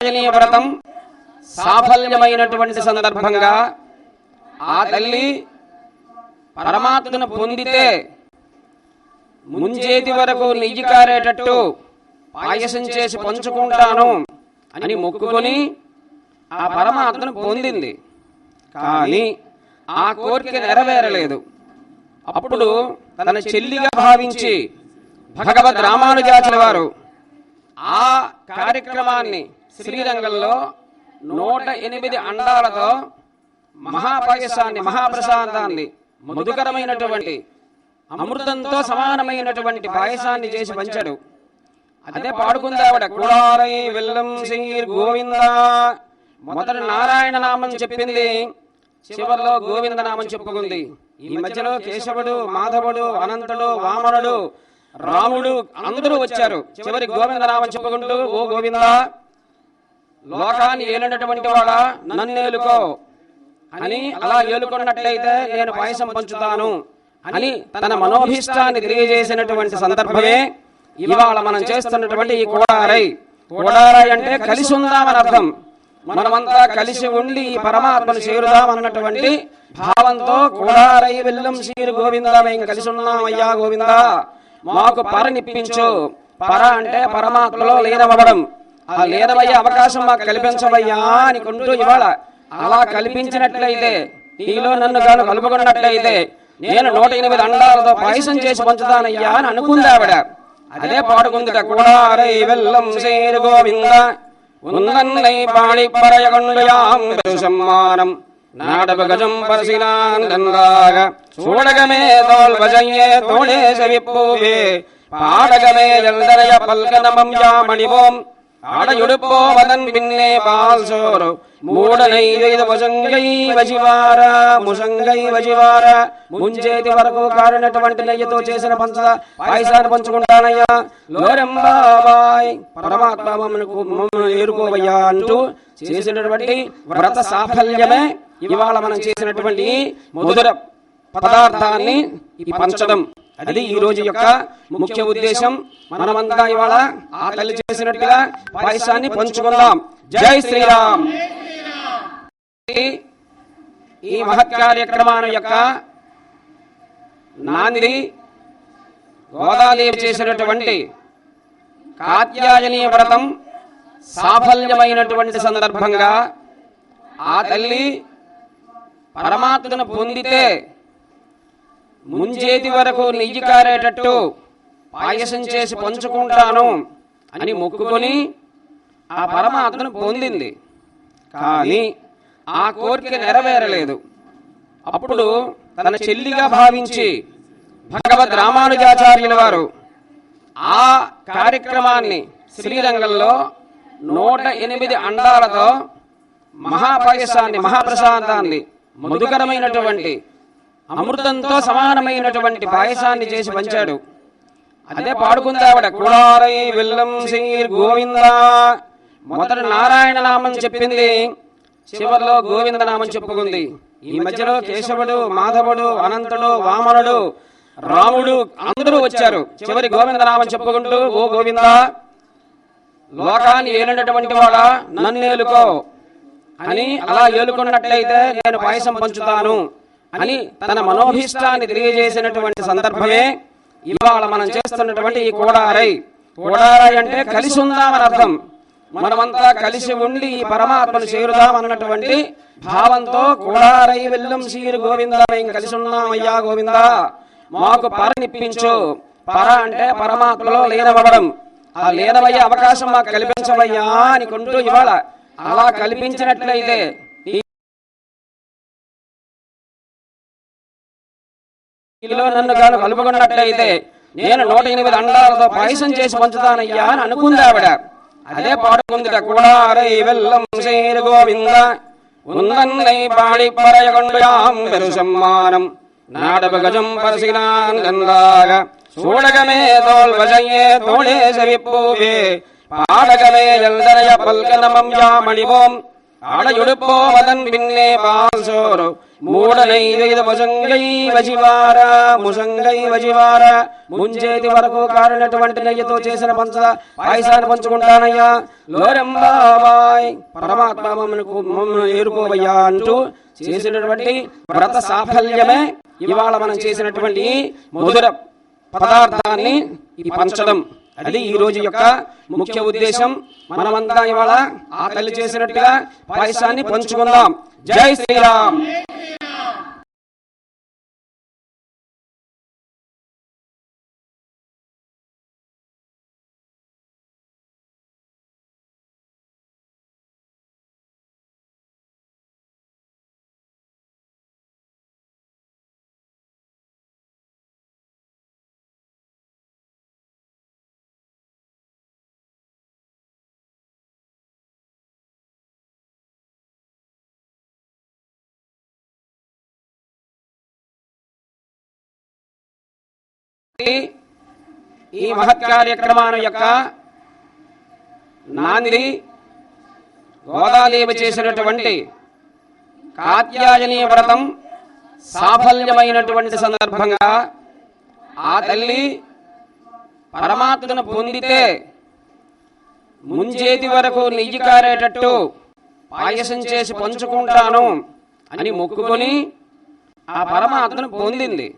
ఆంజనేయ వ్రతం సాఫల్యమైనటువంటి సందర్భంగా ఆ తల్లి పరమాత్మను పొందితే ముంచేతి వరకు నెయ్యి కారేటట్టు పాయసం చేసి పంచుకుంటాను అని మొక్కుకొని ఆ పరమాత్మను పొందింది. కానీ ఆ కోరిక నెరవేరలేదు. అప్పుడు తన చెల్లిగా భావించి భగవద్ రామానుజాచల వారు ఆ కార్యక్రమాన్ని శ్రీరంగంలో నూట ఎనిమిది అండాలతో మహాపాయసాన్ని మహాప్రసాదాన్ని మధుకరమైనటువంటి అమృతంతో సమానమైనటువంటి పాయసాన్ని చేసి పంచాడు అదే పాడుకుంది ఆవిడ కుడారై వెల్లం సింగిర్ గోవింద. మొదట నారాయణ నామం చెప్పింది. చివరిలో గోవింద నామం చెప్పుకుంది. ఈ మధ్యలో కేశవుడు మాధవుడు అనంతుడు వామనుడు రాముడు అందరూ వచ్చారు. చివరి గోవింద నామం చెప్పుకుంటూ ఓ గోవింద లోకాన్ని ఏలినటువంటి వాడా? నన్నేలుకో అని అలా ఏలుకున్నట్లయితే నేను పాయసం పంచుతాను. అని తన మనోభీష్టాన్ని తెలియజేసినటువంటి సందర్భమే ఇవాళ మనం చేస్తున్నటువంటి ఈ కోడారై. కోడారై అంటే కలిసి ఉందామని అర్థం. మనమంతా కలిసి ఉండి ఈ పరమాత్మను చేరుదామన్నటువంటి భావంతో కోడారై వెళ్ళం శ్రీ గోవింద. మేము కలిసి ఉన్నామయ్యా గోవింద. మాకు పరనిప్పించు పర అంటే పరమాత్మలో లీనమవ్వడం. ఆ లీనమయ్యే అవకాశం మాకు కల్పించవయ్యా అని కొంటూ ఇవాళ అలా కల్పించినట్లయితే నీలో నన్ను గాను కలుపుకున్నట్లయితే నేను నూట ఎనిమిది అండాలతో పాయసం చేసి పంచుతానయ్యా అని అనుకుంది ఆవిడ అదే పాడుకుందిట కూడారై వెల్లం సేరు గోవింద. ఉన్నన్నై పాడి పరయగొండయాం సమ్మానం. నాడప గజం చూడగమే పాడగమే పల్కనమం యామణివోం ఆడయుడుపో వదన్ పిన్నే పాల్సోరు మూడనై వేద ముసంగై వజివార ముసంగై వజివార ముంజేతి వరకు కారినటువంటి నెయ్యితో చేసిన పంచ పాయసాన్ని పంచుకుంటానయ్యా లోరెంబాబాయ్ పరమాత్మ మమ్మల్ని ఏరుకోవయ్యా అంటూ చేసినటువంటి వ్రత సాఫల్యమే ఇవాళ మనం చేసినటువంటి మధుర పదార్థాన్ని పంచడం అది ఈ రోజు యొక్క ముఖ్య ఉద్దేశం. మనమంతా ఇవాళ ఆ తల్లి చేసినట్టుగా పాయసాన్ని పంచుకుందాం. జై శ్రీరామ్. ఈ మహత్ కార్యక్రమాల యొక్క నాంది గోదాదేవి చేసినటువంటి కాత్యాయనీ వ్రతం సాఫల్యమైనటువంటి సందర్భంగా ఆ తల్లి పరమాత్మను పొందితే ముంజేతి వరకు నెయ్యి కారేటట్టు పాయసం చేసి పంచుకుంటాను అని మొక్కుకొని ఆ పరమాత్మను పొందింది. కానీ ఆ కోరిక నెరవేరలేదు. అప్పుడు తన చెల్లిగా భావించి భగవద్ రామానుజాచార్యుల వారు ఆ కార్యక్రమాన్ని శ్రీరంగంలో నూట ఎనిమిది అండాలతో మహాపాయసాన్ని మహాప్రసాదాన్ని మధుకరమైనటువంటి అమృతంతో సమానమైనటువంటి పాయసాన్ని చేసి పంచాడు. అదే పాడుకుంది ఆవిడ. కుడారై వెల్లం సింగిర్ గోవింద. మొదట నారాయణ నామం చెప్పింది. చివరిలో గోవింద నామం చెప్పుకుంది. ఈ మధ్యలో కేశవుడు మాధవుడు అనంతుడు వామనుడు రాముడు అందరూ వచ్చారు. చివరి గోవింద నామం చెప్పుకుంటూ ఓ గోవింద లోకాన్ని ఏలినటువంటి వాడా నన్నేలుకో అని అలా ఏలుకున్నట్లయితే నేను పాయసం పంచుతాను. అని తన మనోభీష్టాన్ని తెలియజేసినటువంటి సందర్భమే ఇవాళ మనం చేస్తున్నటువంటి ఈ కోడారై. కోడారై అంటే కలిసి ఉందామని అర్థం. మనమంతా కలిసి ఉండి ఈ పరమాత్మను చేరుదామన్నటువంటి భావంతో కోడారై వెళ్ళం సీరు గోవింద మేము కలిసి ఉన్నామయ్యా గోవింద. మాకు పరనిప్పించు పర అంటే పరమాత్మలో లీనమవ్వడం. ఆ లీనమయ్యే అవకాశం మాకు కల్పించవయ్యా అని ఇవాళ అలా కల్పించినట్లయితే నీలో నన్ను గాను కలుపుకున్నట్లయితే నేను నూట ఎనిమిది అండాలతో పాయసం చేసి పంచుతానయ్యా అని అనుకుంది ఆవిడ. అదే పాడుకుందిట కూడారై వెల్లం సేరు గోవింద ఉన్నన్నై పాడి పరయగొండయాం సమ్మానం నాడప గజం పరసినాన్ గంగాగ చూడగమే తోల్ భజయ్యే తోడే పాడగమే ఎల్దరయ పల్కనమం యామణివోం అడయుడుపోవదన్ பின்னே పాల్సోరు மூடனை వేద భుజంగై వజివార ముసంగై వజివార ముంచేతి వరకు కారినటువంటి నెయ్యితో చేసిన పంచ పాయసాన్ని పంచుకుంటానయ్యా లోరెంబాబాయ్ పరమాత్మ మమ్మల్ని ఏరుకోవయ్యా అంటూ చేసినటువంటి వ్రత సాఫల్యమే ఇవాళ మనం చేసినటువంటి మధుర పదార్థాన్ని ఈ పంచడం అది ఈ రోజు యొక్క ముఖ్య ఉద్దేశం. మనమంతా ఇవాళ ఆ తల్లి చేసినట్టుగా పాయసాన్ని పంచుకుందాం. జై శ్రీరామ్. ఈ మహత్ కార్యక్రమాల యొక్క నాంది గోదాదేవి చేసినటువంటి కాత్యాయని వ్రతం సాఫల్యమైనటువంటి సందర్భంగా ఆ తల్లి పరమాత్మను పొందితే ముంజేతి వరకు నెయ్యి కారేటట్టు పాయసం చేసి పంచుకుంటాను అని మొక్కుకొని ఆ పరమాత్మను పొందింది.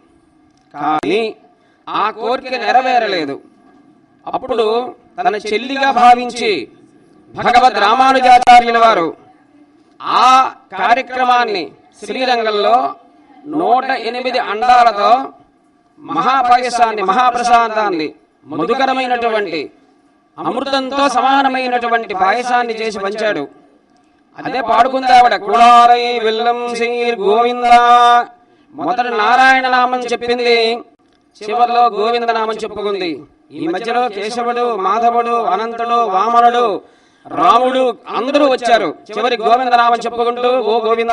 కానీ ఆ కోరిక నెరవేరలేదు. అప్పుడు తన చెల్లిగా భావించి భగవద్ రామానుజాచార్యుల వారు ఆ కార్యక్రమాన్ని శ్రీరంగంలో నూట ఎనిమిది అండాలతో మహాపాయసాన్ని మహాప్రసాదాన్ని మధుకరమైనటువంటి అమృతంతో సమానమైనటువంటి పాయసాన్ని చేసి పంచాడు. అదే పాడుకుంది ఆవిడ కుళారై విల్లం శ్రీర్ గోవింద. మొదట నారాయణ నామం చెప్పింది చివరిలో గోవిందనామం చెప్పుకుంది. ఈ మధ్యలో కేశవుడు మాధవుడు అనంతుడు వామనుడు రాముడు అందరూ వచ్చారు. చివరి గోవిందనామం చెప్పుకుంటూ ఓ గోవింద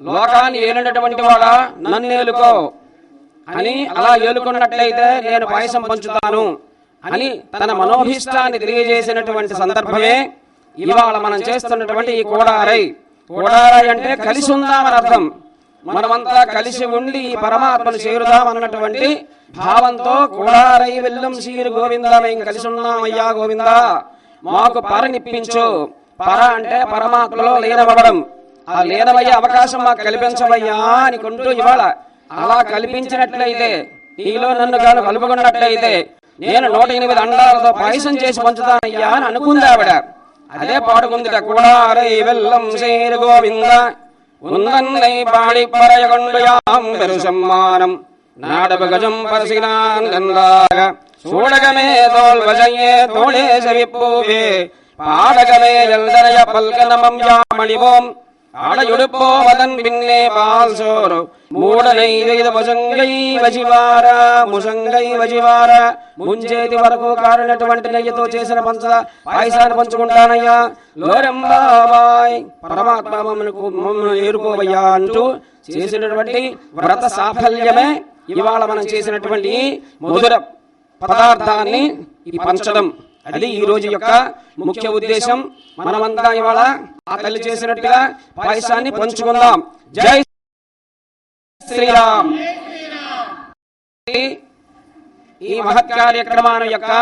లోకాన్ని ఏలినటువంటి వాడా నన్ను ఏలుకో. అని అలా ఏలుకున్నట్లయితే నేను పాయసం పంచుతాను అని తన మనోభీష్టాన్ని తెలియజేసినటువంటి సందర్భమే ఇవాళ మనం చేస్తున్నటువంటి ఈ కోడారై. కోడారై అంటే కలిసి ఉందామని అర్థం. మనమంతా కలిసి ఉండి ఈ పరమాత్మను చేరుదాం అన్నటువంటి భావంతో కుడారై వెళ్ళం సీరు గోవింద. మేము కలిసి ఉన్నామయ్యా గోవింద. మాకు పరనిప్పించు పర అంటే పరమాత్మలో లీనమవ్వడం. ఆ లీనమయ్యే అవకాశం మాకు కల్పించవయ్యా అని కొంటూ ఇవాళ అలా కల్పించినట్లయితే నీలో నన్ను గాను కలుపుకున్నట్లయితే నేను నూట ఎనిమిది అండాలతో పాయసం చేసి పంచుతానయ్యా అని అనుకుంది ఆవిడ. అదే పాడుకుందిట కూడా అరే వెల్లం శ్రీ గోవింద. ఉందన్నై పాడి పరయగొండు యాం పెరు సమ్మానం నాడప గజం పరసినాన్ గంధాగ చూడగమే తోల్ వజయ్యే తోడే సవిప్పూవే పాడగమే ఎల్దరయ పల్కనమం యామణివోం ఆడయుడుపోవదన్ பால் சோறு மூடனை వేద భుజంగై వజివార ముసంగై వజివార ముంచేతి వరకు కారినటువంటి నెయ్యితో చేసిన పంచ పాయసాన్ని పంచుకుంటానయ్యా లోరెంబాబాయ్ పరమాత్మ మమ్మల్ని మమ్మల్ని ఏరుకోవయ్యా అంటూ చేసినటువంటి వ్రత సాఫల్యమే ఇవాళ మనం చేసినటువంటి మధుర పదార్థాన్ని ఈ పంచడం అది ఈ రోజు యొక్క ముఖ్య ఉద్దేశం. మనమంతా ఇవాళ ఆ తల్లి చేసినట్టుగా పాయసాన్ని పంచుకుందాం. జై శ్రీరామ్. ఈ మహత్ కార్యక్రమాల యొక్క